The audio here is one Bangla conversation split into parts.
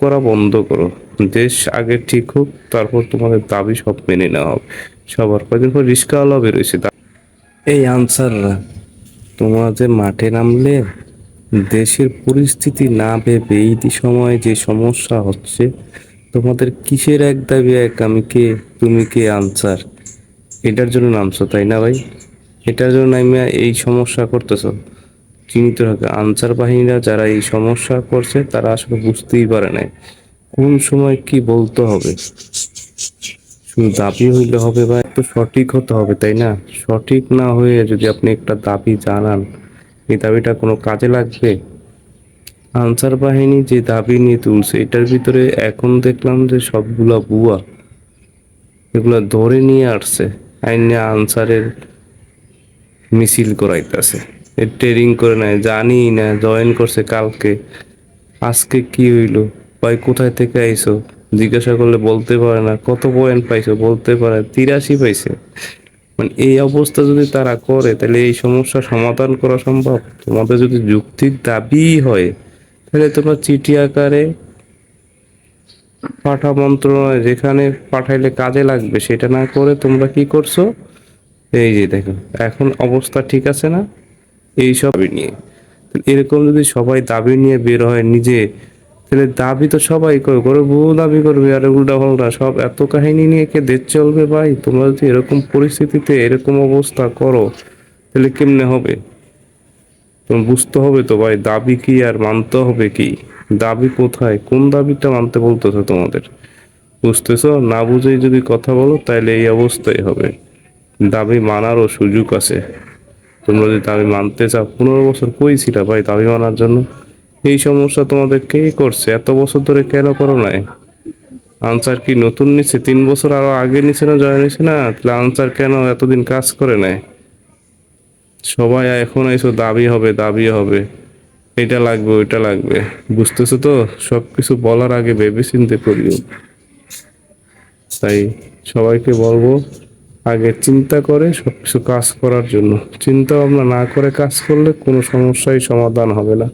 করা বন্ধ করো। দেশ আগে ঠিক হোক, তারপর তোমাদের দাবি সব মেনে নেওয়া হবে। সবার কয়দিন পর রিস্কাওয়ালা বেরোয়েছে। এই আনসাররা তোমরা যে মাঠে নামলে, দেশের পরিস্থিতি না ভেবে এই সময় যে সমস্যা হচ্ছে, তোমাদের কিসের এক দাবি এক, আমি কে, তুমি কে আনসার? এটার জন্য নামছো, তাই না ভাই? এটার জন্য আমি এই সমস্যা করতেছো। চিন্তিত থাকে। আনসার বাহিনীরা যারা এই সমস্যা করছে, তারা আসলে বুঝতেই পারে না কোন সময় কি বলতে হবে? শুধু দাবি হইলে হবে বা একটু সঠিক হতে হবে, তাই না? সঠিক না হয়ে যদি আপনি একটা দাবি জানান এই দাবিটা কোনো কাজে লাগবে? আনসার বাহিনী যে দাবি নিয়ে তুলছে, এটার ভিতরে এখন দেখলাম যে সবগুলা বুয়া এগুলা ধরে নিয়ে আসছে। আইনে আনসারের মিছিল করাইতেছে। ট্রেনিং করে নেয় জানি না জয়েন করছে কালকে। আজকে কি হইল? ভাই, কোথায় থেকে আইছো? জিজ্ঞাসা করলে বলতে পারে না। কত পয়েন্ট পাইছো? বলতে পারে তিরাশি পাইছে। মানে এই অবস্থা যদি তারা করে, তাহলে এই সমস্যা সমাধান করা সম্ভব? তোমাদের যদি যুক্তির দাবি হয়, তাহলে তোমরা চিঠি আকারে পাঠা মন্ত্রণালয় যেখানে পাঠাইলে কাজে লাগবে, সেটা না করে তোমরা কি করছ? এই যে দেখো, এখন অবস্থা ঠিক আছে না? এই সব দাবি নিয়ে। এরকম যদি সবাই দাবি নিয়ে বের হয় নিজে, তাহলে দাবি তো সবাই করে করে বহু দাবি করবে আর উল্টা পাল্টা সব এত কাহিনী নিয়ে কে দেশ চলবে ভাই? তোমরা যদি এরকম পরিস্থিতিতে এরকম অবস্থা করো, তাহলে কেমনে হবে? তোমার বুঝতে হবে তো ভাই, দাবি কি আর মানতে হবে কি? দাবি কোথায়? কোন দাবিটা মানতে বলতেছো তোমাদের? বুঝতেছো? না বুঝেই যদি কথা বলো, তাহলে এই অবস্থাই হবে। দাবি মানারও সুযোগ আছে। তোমরা যদি দাবি মানতে চাও, পনেরো বছর কই ছিল ভাই দাবি মানার জন্য? এই সমস্যা তোমাদের কে করছে? এত বছর ধরে কেন করো নাই? আনসার কি নতুন নিচ্ছে তিন বছর আরও আগে নিছে না, জয় নিছে না? তাহলে আনসার কেন এতদিন কাজ করে নাই? সবাই এখন এসো, দাবি হবে দাবি হবে। এটা লাগবে, ওইটা লাগবে। বুঝতেছো তো? সব কিছু বলার আগে ভেবে চিন্তে করিও। তাই সবাইকে বলব আগে চিন্তা করে সবকিছু কাজ করার জন্য। চিন্তা ভাবনা না করে কাজ করলে কোনো সমস্যাই সমাধান হবে না।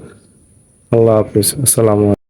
আল্লাহ হাফিজ। আসসালামু